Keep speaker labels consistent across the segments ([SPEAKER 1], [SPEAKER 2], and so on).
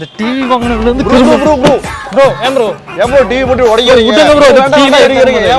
[SPEAKER 1] இந்த டிவி வாங்கினதுல இருந்து
[SPEAKER 2] bro bro
[SPEAKER 1] ஏன்
[SPEAKER 2] டிவி போட்டு உடைக்கிறீங்க?
[SPEAKER 1] ப்ரோ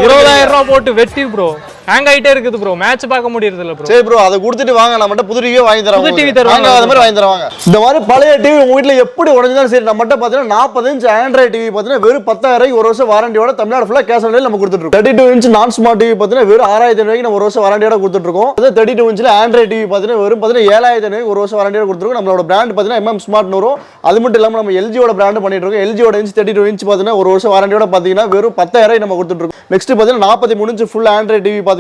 [SPEAKER 1] இருபதாயிரம் ரூபாய் போட்டு வெட்டி ப்ரோ. ஹேங் ஆயிட்டே இருக்குது ப்ரோ மேட்ச் பார்க்க முடியறது இல்ல ப்ரோ
[SPEAKER 2] சரி ப்ரோ அதை கொடுத்துட்டு வாங்க. நான் மட்டும் புது டிவியே வாங்கி தரேன்
[SPEAKER 1] புது. TV தருவாங்க.
[SPEAKER 2] வாங்க, அது மாதிரி வாங்கி தருவாங்க. இந்த மாதிரி பழைய டிவி உங்க வீட்ல எப்படி உடஞ்சாலும் சரி நம்ம மட்டும் பாத்தீங்கன்னா நாற்பது இன்ச் ஆண்ட்ராய்ட் டிவி பாத்தீங்கன்னா வெறும் பத்தாயிரம் ஒரு வருஷம் வாரண்டியோட தமிழ்நாடு ஃபுல்லா கேஷ் ஆன் நம்ம கொடுத்துட்டு இருக்கோம் தேர்ட்டி டூ இன்ச் நான் ஸ்மார்ட் டிவி பாத்தீங்கன்னா வெறும் ஆறாயிரத்தி ரூபாய்க்கு நம்ம ஒரு வருஷம் வாரண்டியோட கொடுத்துட்டு இருக்கோம் அதே தேர்ட்டி டூ இன்ச்ல ஆண்ட்ராய்ட் டிவி பாத்தீங்கன்னா வெறும் பாத்தீங்கன்னா ஏழாயிரத்தி ஒரு வருஷம் வாரண்டியோட கொடுத்துருக்கோம். நம்மளோட பிராண்ட் பாத்தீங்கன்னா எம்எம் ஸ்மார்ட் வரும். அது மட்டும் இல்லாம நம்ம எல்ஜியோட பிராண்ட் பண்ணிட்டு இருக்கோம். எல்ஜியோட இன்ச் தேர்ட்டி டூ இன்ச் பாத்தீங்கன்னா ஒரு வருஷம் வாரண்டியோட பாத்தீங்கன்னா வெறும் பத்தாயிரம் நம்ம கொடுத்துட்டு இருக்கோம் நெக்ஸ்ட் பாத்தீங்கன்னா நாற்பத்தி மூணு இன்ச் ஃபுல் ஆண்ட்ராய்ட் டிவி பாத்தீங்கன்னா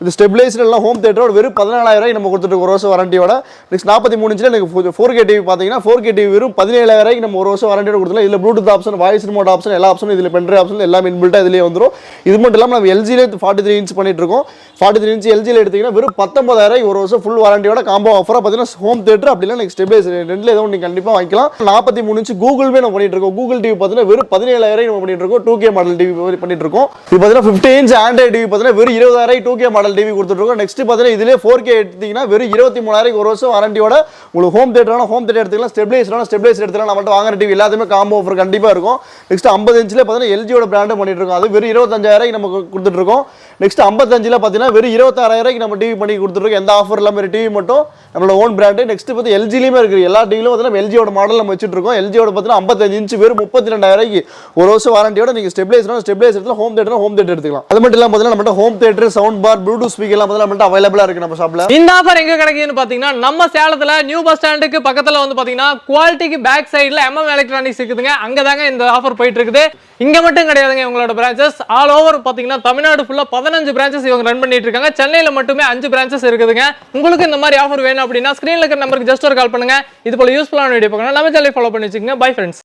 [SPEAKER 2] இந்த ஸ்டெபிலைசர் எல்லாம் ஹோம் தேட்டரோட வெறும் பதினாலாயிரம் நம்ம கொடுத்துட்டு ஒரு வருஷம் வாரண்டியோட நெக்ஸ்ட் நாற்பத்தி மூணு இன்ச்சில் எனக்கு ஃபோர் கே டிவி பார்த்தீங்கன்னா ஃபோர் கே டிவி வெறும் பதினேழாயிரம் நம்ம ஒரு வருஷம் வாரண்டியோட கொடுத்துலாம் இதில் Bluetooth option voice remote option எல்லா ஆப்ஷனும் இதில் பென்ட்ரைவ் ஆப்ஷன் எல்லாமே இன்பில்ட்டாக இதிலே வந்துரும். இது மட்டும் இல்லாமல் நம்ம எல்ஜிலே ஃபார்ட்டி த்ரீ இன்ச் பண்ணிட்டு இருக்கோம். ஃபார்ட்டி த்ரீ இன்ச் எல்ஜியில் எடுத்தீங்கன்னா வெறும் பத்தொன்பதாயிரம் ஒரு வருஷம் ஃபுல் வாரண்டியோட காம்போ ஆஃபராக பார்த்தீங்கன்னா ஹோம் தேட்டர் அப்படி இல்லை நெக்ஸ்ட் ஸ்டெபிலைசர் ரெண்டுல ஏதோ நீங்கள் கண்டிப்பாக வாங்கிக்கலாம். நாற்பத்தி மூணு இன்ச்சு கூகுள் பே நம்ம பண்ணிட்டு இருக்கோம். கூகுள் டிவி பார்த்தீங்கன்னா வெறும் பதினேழாயிரம் நம்ம பண்ணிட்டு இருக்கோம். டூ கே மாடல் டிவி பண்ணிட்டு இருக்கோம். இது பார்த்தீங்கன்னா ஃபிஃப்டி இன்ச் ஆண்ட்ராய்டு டிவி பார்த்தீங்கன்னா வெறும் இருபதாயிரம் டூ கே மாடல் டிவி கொடுத்துருக்கோம் நெக்ஸ்ட் பார்த்தீங்கன்னா இதிலே ஃபோர் கே எடுத்தீங்கன்னா வெறும் இருபத்தி மூணாயிரம் ஒரு வருஷம் வாரண்டியோட உங்களுக்கு ஹோம் தேட்டரான ஹோம் தேட்டர் எடுத்துக்கலாம். ஸ்டெபிளைசரான ஸ்டெபிளைசர் எடுத்துக்கலாம். நம்மள்ட்ட வாங்குற டிவி எல்லாத்துமே காம்போ ஆஃபர் கண்டிப்பாக இருக்கும். நெக்ஸ்ட் ஐம்பது இன்ச்சில் பார்த்தீங்கன்னா எல்ஜியோட பிராண்டு பண்ணிட்டு இருக்கோம் அது வெறும் இருபத்தஞ்சாயிரம் நம்ம கொடுத்துட்ருக்கோம். நெக்ஸ்ட் ஐம்பத்தஞ்சில் பார்த்தீங்கன்னா வெறும் இருபத்தாறாயிரம் நம்ம டிவி பண்ணி கொடுத்துருக்கோம் எந்த ஆஃபர் இல்லாமல் டிவி மட்டும் நம்மளோட ஓன் பிராண்டு நெக்ஸ்ட் பார்த்து எல்ஜிலையுமே இருக்குது. எல்லா டிவிலும் பார்த்தீங்கன்னா எல்ஜியோட மாடல் நம்ம வச்சுட்டு இருக்கோம் எல்ஜியோட பார்த்தீங்கன்னா ஐம்பத்தஞ்சு இன்ச் வெறும் முப்பத்தி ரெண்டாயிரூபாய்க்கு ஒரு வருஷம் வாரண்டியோட நீங்கள் ஸ்டெபிலைசர் ஸ்டெபிலைசர் எடுத்து ஹோம் தேட்டர் ஹோம் தேட்டர் எடுத்துக்கலாம். அது மட்டும் இல்லாமல் பார்த்தீங்கன்னா நம்ம home theatre sound bar Bluetooth ஸ்பீக்கர்லாம் பார்த்தீங்கன்னா நம்மகிட்ட அவைலபிளாக இருக்குது நம்ம ஷாப்பில்
[SPEAKER 1] இந்த ஆஃபர் எங்கே கிடைக்குதுன்னு பார்த்தீங்கன்னா நம்ம சேலத்தில் நியூ பஸ் ஸ்டாண்டுக்கு பக்கத்தில் வந்து பார்த்தீங்கன்னா குவாலிட்டிக்கு பேக் சைடில் எம்எம் எலக்ட்ரானிக்ஸ் இருக்குதுங்க. அங்கதாங்க இந்த ஆஃபர் போயிட்டு இருக்குது இங்க மட்டும் கிடையாதுங்க இவங்களோட பிரான்ச்சஸ் ஆல் ஓவர் பாத்தீங்கன்னா தமிழ்நாடு ஃபுல்லாக பதினஞ்சு பிரான்ச்சஸ் இவங்க ரன் பண்ணிட்டு இருக்காங்க சென்னையில மட்டுமே அஞ்சு பிரான்ச்சஸ் இருக்குதுங்க. உங்களுக்கு இந்த மாதிரி ஆஃபர் வேணும் அப்படின்னா ஸ்க்ரீனில் இருக்கிற நம்பருக்கு ஜஸ்ட் ஒரு கால் பண்ணுங்க. இது போல யூஸ்ஃபுல்லான வீடியோ பார்க்கணும் நம்ம சேனலை ஃபாலோ பண்ணி வச்சுக்கோங்க. Bye friends